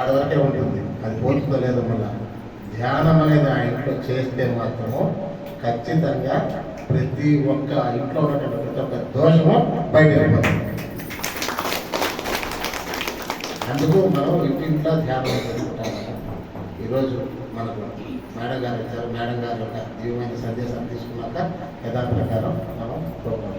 ఆడవరకే ఉంటుంది అది పోల్చుతో లేదు మళ్ళా. ధ్యానం అనేది ఆ ఇంట్లో చేస్తే మాత్రము ఖచ్చితంగా ప్రతి ఒక్క ఇంట్లో ఉన్నటువంటి ప్రతి ఒక్క దోషము బయట వెళ్ళిపోతుంది. అందుకు మనం ఇంటింట్లో ధ్యానం చేసుకుంటాము ఈరోజు మనకు మేడం గారు వచ్చారు. మేడం గారు యొక్క దీవమైన సందేశం తీసుకున్నాక యథాప్రకారం మనం ప్రోగ్రామ్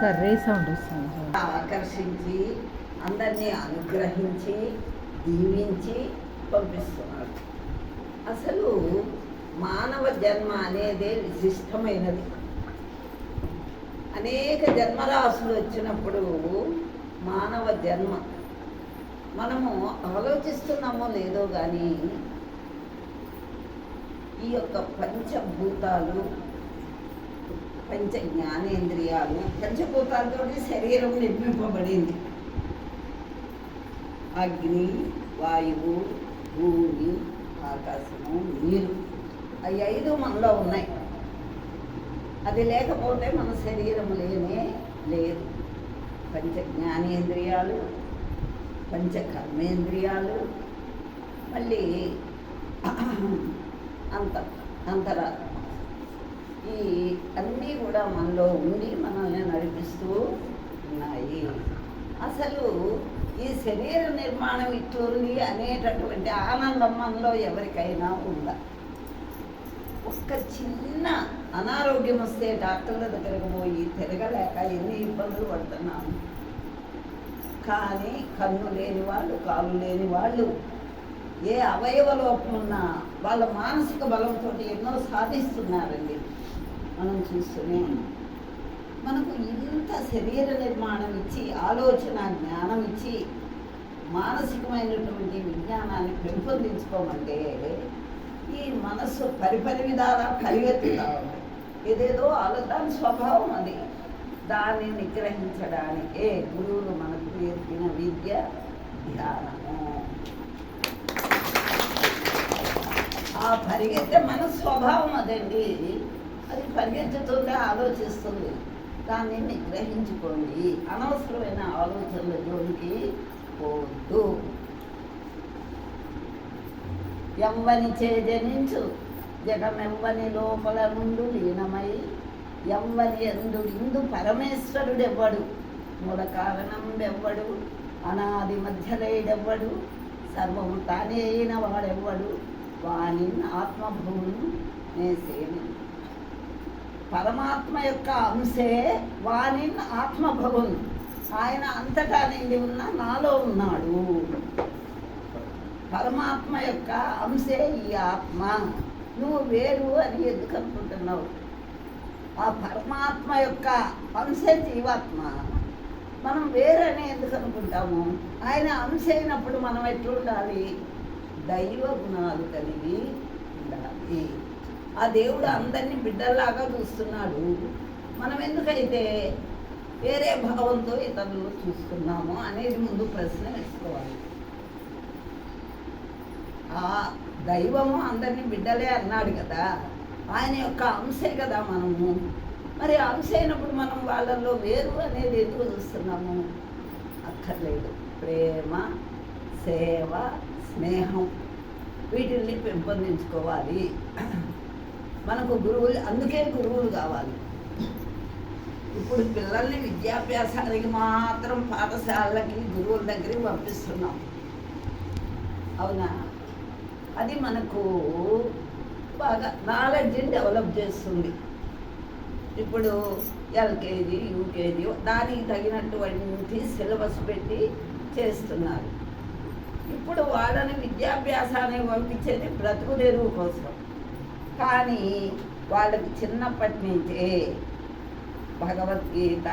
సర్రే సౌండ్ వస్తుంది ఆకర్షించి అందరినీ అనుగ్రహించి దీవించి పంపిస్తున్నాడు అసలు మానవ జన్మ అనేది విశిష్టమైనది. అనేక జన్మరాశులు వచ్చినప్పుడు మానవ జన్మ. మనము ఆలోచిస్తున్నామో లేదో కానీ ఈ యొక్క పంచభూతాలు పంచ జ్ఞానేంద్రియాలు పంచభూతాలతో శరీరం నిర్మింపబడింది అగ్ని వాయువు భూమి ఆకాశము నీరు. అవి ఐదు మనలో ఉన్నాయి. అది లేకపోతే మన శరీరం లేనే లేదు. పంచ జ్ఞానేంద్రియాలు పంచ కర్మేంద్రియాలు మళ్ళీ అంత అంతరాత్మ. ఈ అన్నీ కూడా మనలో ఉండి మనల్ని నడిపిస్తూ ఉన్నాయి. అసలు ఈ శరీర నిర్మాణం ఇట్లుంది అనేటటువంటి ఆనందం మనలో ఎవరికైనా ఉందా ఒక్క చిన్న అనారోగ్యం వస్తే డాక్టర్ల దగ్గరకు పోయి తిరగలేక ఎన్ని ఇబ్బందులు పడుతున్నాము కానీ కన్ను లేని వాళ్ళు కాళ్ళు లేని వాళ్ళు ఏ అవయవ లోపం ఉన్నా వాళ్ళ మానసిక బలంతో ఎన్నో సాధిస్తున్నారండి. మనం చూస్తూనే ఉన్నాం. మనకు ఇంత శరీర నిర్మాణం ఇచ్చి ఆలోచన జ్ఞానం ఇచ్చి మానసికమైనటువంటి విజ్ఞానాన్ని పెంపొందించుకోమంటే ఈ మనస్సు పరిపరి విధాలా పరిగెత్తుతా ఏదేదో ఆలోచన స్వభావం అది. దాన్ని నిగ్రహించడానికే గురువులు మనకు నేర్పిన విద్య ధ్యానము. ఆ పరిగెత్తే మన స్వభావం అదండి. అది పరిగెత్తుతుంటే ఆలోచిస్తుంది. దాన్ని నిగ్రహించుకోండి. అనవసరమైన ఆలోచనల జోలికి పోద్దు ఎవ్వని చేజనించు. జగమెవ్వని లోపల నుండు లీనమై ఎవ్వని ఎందు ఇందు పరమేశ్వరుడెవ్వడు. మూల కారణం ఎవ్వడు అనాది మధ్యలేడెవ్వడు. సర్వము తానే అయిన వాడెవ్వడు. వాని ఆత్మభూమిని నేను సేవించు. పరమాత్మ యొక్క అంశే వాని ఆత్మభవన్ ఆయన అంతటా నిండి ఉన్న నాలో ఉన్నాడు. పరమాత్మ యొక్క అంశే ఈ ఆత్మ. నువ్వు వేరు అని ఎందుకు అనుకుంటున్నావు ఆ పరమాత్మ యొక్క అంశే జీవాత్మ. మనం వేరని ఎందుకు అనుకుంటాము ఆయన అంశ అయినప్పుడు మనం ఎట్లుండాలి? దైవ గుణాలు కలిగి ఉండాలి. ఆ దేవుడు అందరినీ బిడ్డల్లాగా చూస్తున్నాడు. మనం ఎందుకైతే వేరే భావంతో ఇతరులు చూస్తున్నాము అనేది ముందు ప్రశ్న వేసుకోవాలి. ఆ దైవము అందరినీ బిడ్డలే అన్నాడు కదా. ఆయన యొక్క అంశే కదా మనము. మరి అంశ అయినప్పుడు మనం వాళ్ళల్లో వేరు అనేది ఎందుకు చూస్తున్నాము? అక్కర్లేదు. ప్రేమ సేవ స్నేహం వీటిల్ని పెంపొందించుకోవాలి. మనకు గురువులు అందుకే గురువులు కావాలి. ఇప్పుడు పిల్లల్ని విద్యాభ్యాసానికి మాత్రం పాఠశాలకి గురువుల దగ్గరికి పంపిస్తున్నాం. అవునా? అది మనకు బాగా నాలెడ్జ్ని డెవలప్ చేస్తుంది. ఇప్పుడు ఎల్కేజీ యూకేజీ దానికి తగినటువంటి సిలబస్ పెట్టి చేస్తున్నారు. ఇప్పుడు వాళ్ళని విద్యాభ్యాసాన్ని పంపించేది బ్రతుకు తెరువు కోసం. కానీ వాళ్ళకి చిన్నప్పటి నుంచే భగవద్గీత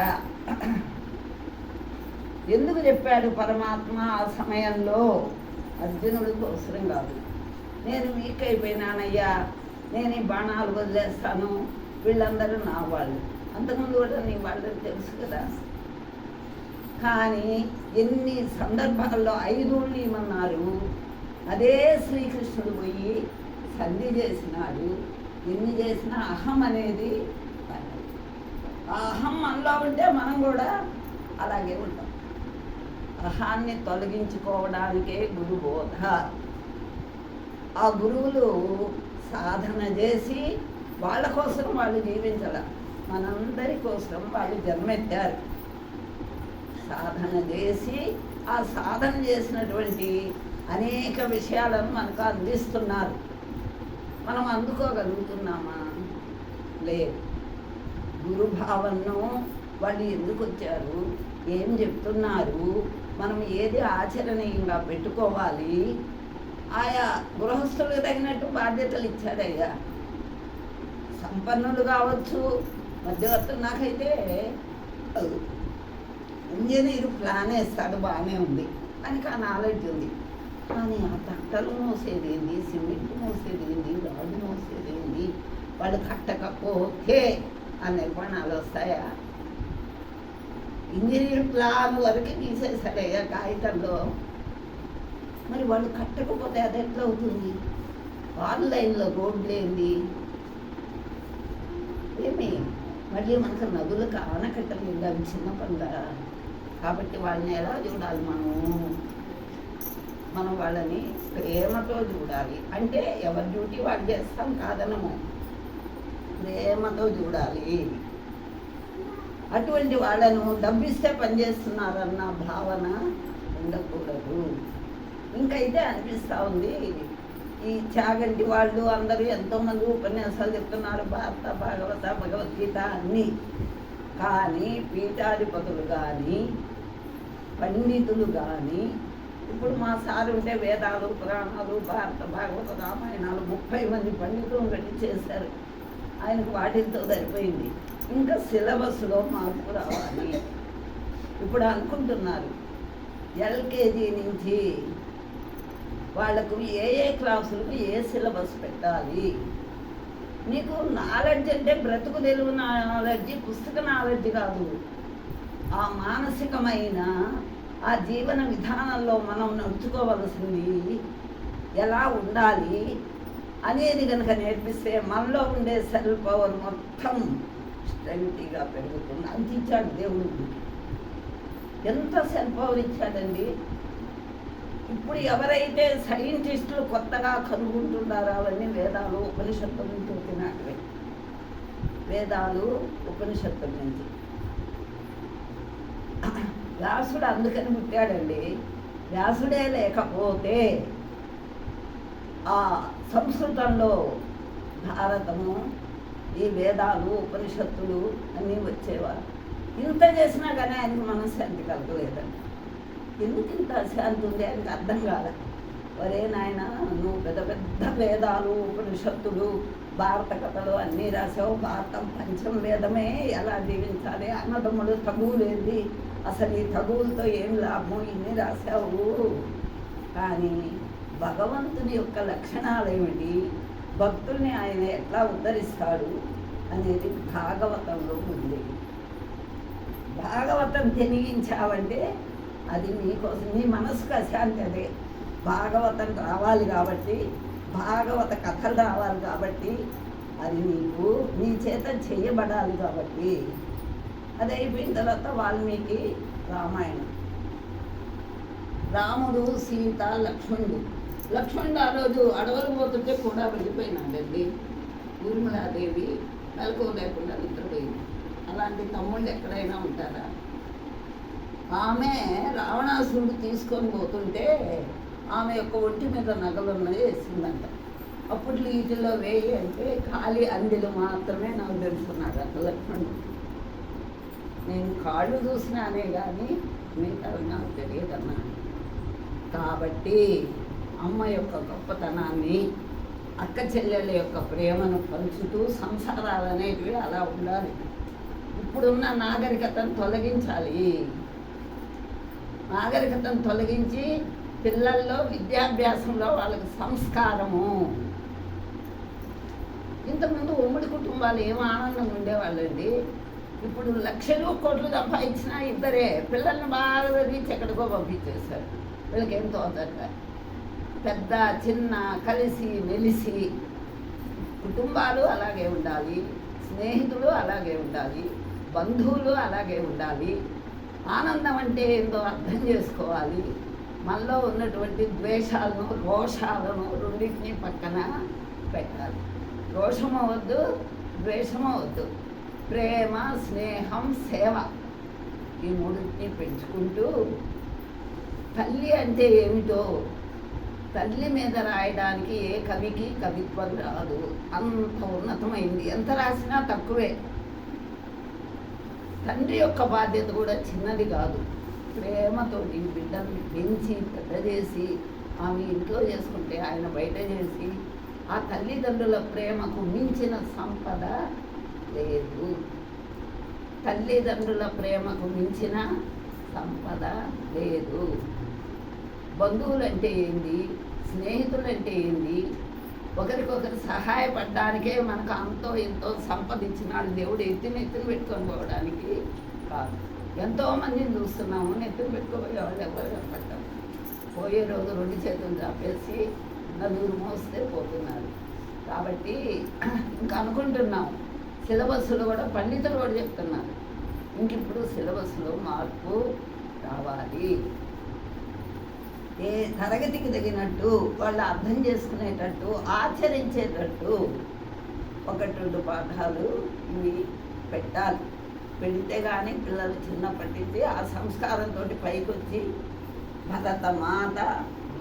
ఎందుకు చెప్పాడు పరమాత్మ ఆ సమయంలో? అర్జునుడికి అవసరం కాదు. నేను వీక్ అయిపోయినానయ్యా. నేను ఈ బాణాలు వదిలేస్తాను. వీళ్ళందరూ నా వాళ్ళు. అంతకుముందు కూడా నీ వాళ్ళని తెలుసు కదా. కానీ ఎన్ని సందర్భాల్లో ఐదు ఇమ్మన్నారు అదే శ్రీకృష్ణుడు పోయి సంధి చేసినాడు ఎన్ని చేసినా అహం అనేది ఆ అహం మనలో ఉంటే మనం కూడా అలాగే ఉంటాం. అహాన్ని తొలగించుకోవడానికే గురుబోధ. ఆ గురువులు సాధన చేసి వాళ్ళ కోసం వాళ్ళు జీవించాల. మనందరి కోసం వాళ్ళు జన్మెత్తారు. సాధన చేసి ఆ సాధన చేసినటువంటి అనేక విషయాలను మనకు అందిస్తున్నారు. మనం అందుకోగలుగుతున్నామా? లేదు. గురుభావనను వాళ్ళు ఎందుకు వచ్చారు? ఏం చెప్తున్నారు? మనం ఏది ఆచరణీయంగా పెట్టుకోవాలి? ఆయా గృహస్థులకు తగినట్టు బాధ్యతలు ఇచ్చారయ్యా. సంపన్నులు కావచ్చు మధ్యవర్తులు నాకైతే ఇంజనీర్ ప్లాన్ వేస్తాడు బాగానే ఉంది. దానికి ఆ నాలెడ్జ్ ఉంది. కానీ ఆ తట్టలు మోసేది ఏంది సిమెంట్ మోసేది ఏంది రాళ్ళు మోసేది ఏంది వాళ్ళు కట్టకపోతే ఆ నిర్మాణాలు వస్తాయా? ఇంజనీర్ ప్లాన్ వరకు తీసేశాడయ్యా కాగితంలో. మరి వాళ్ళు కట్టకపోతే అది ఎట్లా అవుతుంది? ఆన్లైన్లో రోడ్లు ఏంది? ఏమి? మళ్ళీ మనకు నదులకు ఆనకట్టలు అవి చిన్న పనుల కాబట్టి వాళ్ళని ఎలా చూడాలి మనము? మనం వాళ్ళని ప్రేమతో చూడాలి. అంటే ఎవరి డ్యూటీ వాళ్ళు చేస్తాం కాదనము. ప్రేమతో చూడాలి. అటువంటి వాళ్ళను డబ్బిస్తే పనిచేస్తున్నారన్న భావన ఉండకూడదు. ఇంకైతే అనిపిస్తూ ఉంది. ఈ చాగంటి వాళ్ళు అందరూ ఎంతోమంది ఉపన్యాసాలు చెప్తున్నారు. భారత భాగవత భగవద్గీత అన్నీ. కానీ పీఠాధిపతులు కానీ పండితులు కానీ ఇప్పుడు మా సార్ ఉండే వేదాలు పురాణాలు భారత భాగవత రామాయణాలు ముప్పై మంది పండితులు పెట్టి చేశారు. ఆయనకు వాటితో సరిపోయింది. ఇంకా సిలబస్లో మార్పు రావాలి. ఇప్పుడు అనుకుంటున్నారు ఎల్కేజీ నుంచి వాళ్ళకు ఏ ఏ క్లాసులకు ఏ సిలబస్ పెట్టాలి? నీకు నాలెడ్జ్ అంటే బ్రతుకు తెలుగు నాలెడ్జ్ పుస్తక నాలెడ్జ్ కాదు. ఆ మానసికమైన ఆ జీవన విధానంలో మనం నడుచుకోవలసింది ఎలా ఉండాలి అనేది కనుక నేర్పిస్తే మనలో ఉండే సెల్ పవర్ మొత్తం స్ట్రెంగ్గా పెరుగుతుంది. అంత ఇచ్చాడు దేవుడు. ఎంత సెల్ పవర్ ఇచ్చాడండి? ఇప్పుడు ఎవరైతే సైంటిస్టులు కొత్తగా కనుగొంటున్నారో అవన్నీ వేదాలు ఉపనిషత్తుల నుంచి వచ్చినట్వే వేదాలు ఉపనిషత్తుల నుంచి. వ్యాసుడు అందుకని పుట్టాడండి. వ్యాసుడే లేకపోతే ఆ సంస్కృతంలో భారతము ఈ వేదాలు ఉపనిషత్తులు అన్నీ వచ్చేవారు. ఇంత చేసినా కానీ ఆయనకు మనశ్శాంతి కలగలేదండి. ఎందుకు ఇంత అశాంతి ఉంది? ఆయనకు అర్థం కాలే. ఒరే నాయన నువ్వు పెద్ద పెద్ద వేదాలు ఉపనిషత్తులు భారత కథలు అన్నీ రాసావు. భారతం పంచం వేదమే ఎలా జీవించాలి? అన్నదమ్ముడు తగువులేంది అసలు ఈ తగువులతో ఏం లాభం? ఇన్ని రాశావు. కానీ భగవంతుని యొక్క లక్షణాలు ఏమిటి? భక్తుల్ని ఆయన ఎట్లా ఉద్ధరిస్తాడు అనేది భాగవతంలో ఉంది. భాగవతం తెలిగించావంటే అది నీకోసం నీ మనసుకు అశాంతి అదే. భాగవతం రావాలి కాబట్టి భాగవత కథలు రావాలి కాబట్టి అది నీకు నీ చేత చేయబడాలి కాబట్టి అది అయిపోయిన తర్వాత వాల్మీకి రామాయణం. రాముడు సీత లక్ష్మణుడు. లక్ష్మణుడు ఆ రోజు అడవులు పోతుంటే కూడా వెళ్ళిపోయినాడండి. ఊర్మిళాదేవి మెలకువ లేకుండా నిద్రపోయింది. అలాంటి తమ్ముళ్ళు ఎక్కడైనా ఉంటారా? ఆమె రావణాసురుడు తీసుకొని పోతుంటే ఆమె యొక్క ఒంటి మీద నగలున్న వేసిందంట. అప్పుడు వీటిలో వేయి అంటే ఖాళీ అందిలు మాత్రమే నాకు తెలుసున్నాడు అంత లక్ష్మణుడు. నేను కాళ్ళు చూసినానే కానీ మిగతా నాకు తెలియదన్నా కాబట్టి అమ్మ యొక్క గొప్పతనాన్ని అక్క చెల్లెళ్ళ యొక్క ప్రేమను పంచుతూ సంసారాలు అనేటివి అలా ఉండాలి. ఇప్పుడున్న నాగరికతను తొలగించాలి. నాగరికతను తొలగించి పిల్లల్లో విద్యాభ్యాసంలో వాళ్ళకి సంస్కారము. ఇంతకుముందు ఉమ్మడి కుటుంబాలు ఏం ఆనందంగా ఉండేవాళ్ళండి? ఇప్పుడు లక్షలు కోట్లు సంపాదించిన ఇద్దరే. పిల్లల్ని బాగా చదివించి ఎక్కడికో పంపించేస్తారు వీళ్ళకి ఏం తోచట్లే. పెద్ద చిన్న కలిసి మెలిసి కుటుంబాలు అలాగే ఉండాలి. స్నేహితులు అలాగే ఉండాలి. బంధువులు అలాగే ఉండాలి. ఆనందం అంటే ఏందో అర్థం చేసుకోవాలి. మనలో ఉన్నటువంటి ద్వేషాలను రోషాలను రెండింటిని పక్కన పెట్టాలి. రోషమవద్దు ద్వేషమవద్దు ప్రేమ స్నేహం సేవ. ఈ మూడింటిని పెంచుకుంటూ తల్లి అంటే ఏమిటో తల్లి మీద రాయడానికి ఏ కవికి కవిత్వం రాదు. అంత ఉన్నతమైంది. ఎంత రాసినా తక్కువే. తండ్రి యొక్క బాధ్యత కూడా చిన్నది కాదు. ప్రేమతోటి బిడ్డల్ని పెంచి పెద్ద చేసి ఆమె ఇంట్లో చేసుకుంటే ఆయన బయట చేసి ఆ తల్లిదండ్రుల ప్రేమకు మించిన సంపద లేదు. తల్లిదండ్రుల ప్రేమకు మించిన సంపద లేదు. బంధువులంటే ఏంది? స్నేహితులంటే ఏంది? ఒకరికొకరు సహాయపడడానికే మనకు అంతో ఎంతో సంపదించినాడు దేవుడు ఎత్తిన ఎత్తున పెట్టుకొని పోవడానికి కాదు. ఎంతో మందిని చూస్తున్నాము నెత్తిన పెట్టుకోపోయే వాళ్ళు ఎవరు కనపడ్డారు పోయే రోజు రెండు చేతులు చాపేసి నలుగురు మోస్తే పోతున్నారు. కాబట్టి ఇంకా అనుకుంటున్నాం సిలబస్లో కూడా పండితులు కూడా చెప్తున్నారు. ఇంక ఇప్పుడు సిలబస్లో మార్పు రావాలి. ఏ తరగతికి తగినట్టు వాళ్ళు అర్థం చేసుకునేటట్టు ఆచరించేటట్టు ఒకటి రెండు పాఠాలు ఇవి పెట్టాలి. పెడితే కానీ పిల్లలు చిన్నప్పటి నుంచి ఆ సంస్కారంతో పైకి వచ్చి భరత మాత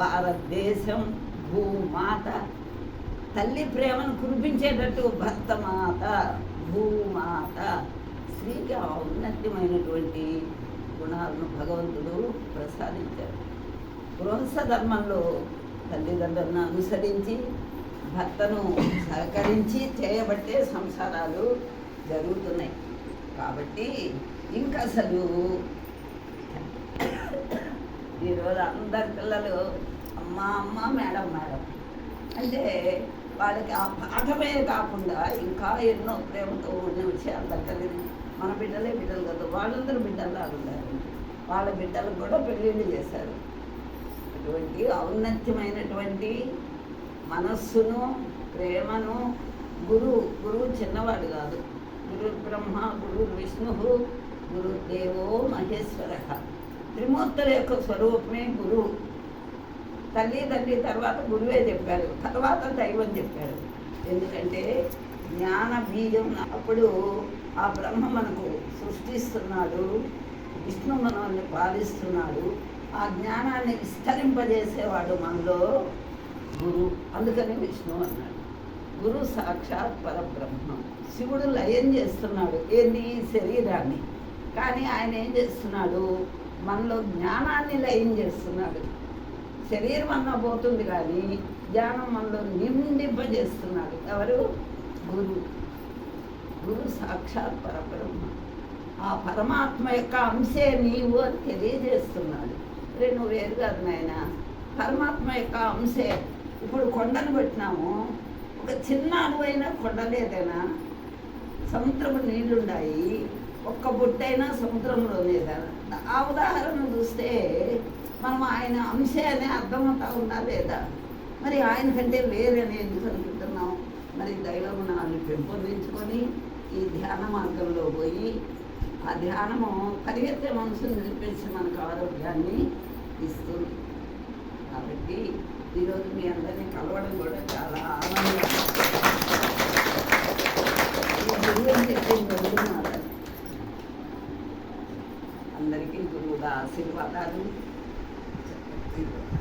భారతదేశం భూమాత తల్లి ప్రేమను కురిపించేటట్టు భర్త మాత భూమాత. స్త్రీకి ఆ గుణాలను భగవంతుడు ప్రసాదించారు గృహస్థ ధర్మంలో తల్లిదండ్రులను అనుసరించి భర్తను సహకరించి చేయబట్టే సంసారాలు జరుగుతున్నాయి. కాబట్టి ఇంకా అసలు ఈరోజు అందరి పిల్లలు అమ్మ అమ్మ మేడం మేడం. అంటే వాళ్ళకి ఆ పాఠమే కాకుండా ఇంకా ఎన్నో ప్రేమతో ఉన్న విషయాలు దగ్గర మన బిడ్డలే బిడ్డలు కదా. వాళ్ళందరూ బిడ్డల్లా ఉన్నారు వాళ్ళ బిడ్డలకు కూడా పెళ్ళిళ్ళు చేశారు. అటువంటి ఔన్నత్యమైనటువంటి మనస్సును ప్రేమను గురు గురువు చిన్నవాడు కాదు. గురు బ్రహ్మ గురు విష్ణు గురు దేవో మహేశ్వర. త్రిమూర్తుల యొక్క స్వరూపమే గురువు. తల్లి తండ్రి తర్వాత గురువే చెప్పారు. తర్వాత దైవం చెప్పారు. ఎందుకంటే జ్ఞాన బీజం అప్పుడు ఆ బ్రహ్మ మనకు సృష్టిస్తున్నాడు విష్ణు మనల్ని పాలిస్తున్నాడు ఆ జ్ఞానాన్ని విస్తరింపజేసేవాడు మనలో గురు అందుకని విష్ణు అన్నాడు. గురు సాక్షాత్ పరబ్రహ్మ. శివుడు లయం చేస్తున్నాడు ఏంది ఈ శరీరాన్ని? కానీ ఆయన ఏం చేస్తున్నాడు? మనలో జ్ఞానాన్ని లయం చేస్తున్నాడు. శరీరం అన్న పోతుంది కానీ ధ్యానం మనలో నిండింపజేస్తున్నాడు ఎవరు? గురు. గురు సాక్షాత్ పరబ్రహ్మ. ఆ పరమాత్మ యొక్క అంశే నీవు అని తెలియజేస్తున్నాడు. రే నువ్వు వేరు కాదు నాయన. పరమాత్మ యొక్క అంశే. ఇప్పుడు కొండను పెట్టినాము ఒక చిన్న అణువైన కొండలేదైనా సముద్రపు నీళ్ళున్నాయి ఒక్క బుట్టైనా సముద్రంలో లేదా ఆ ఉదాహరణ చూస్తే మనం ఆయన అంశే అనే అర్థమవుతా ఉందా లేదా? మరి ఆయన కంటే వేరని ఎందుకు అనుకుంటున్నాం మరి దైవ గుణాలను పెంపొందించుకొని ఈ ధ్యాన మార్గంలో పోయి ఆ ధ్యానము పరిగెత్తే మనసును నిలిపించి మనకు ఆరోగ్యాన్ని ఇస్తుంది కాబట్టి ఈరోజు మీ అందరినీ కలవడం కూడా చాలా ఆనందంగా అందరికీ గురువుగా ఆశీర్వాదాలు. అందరికీ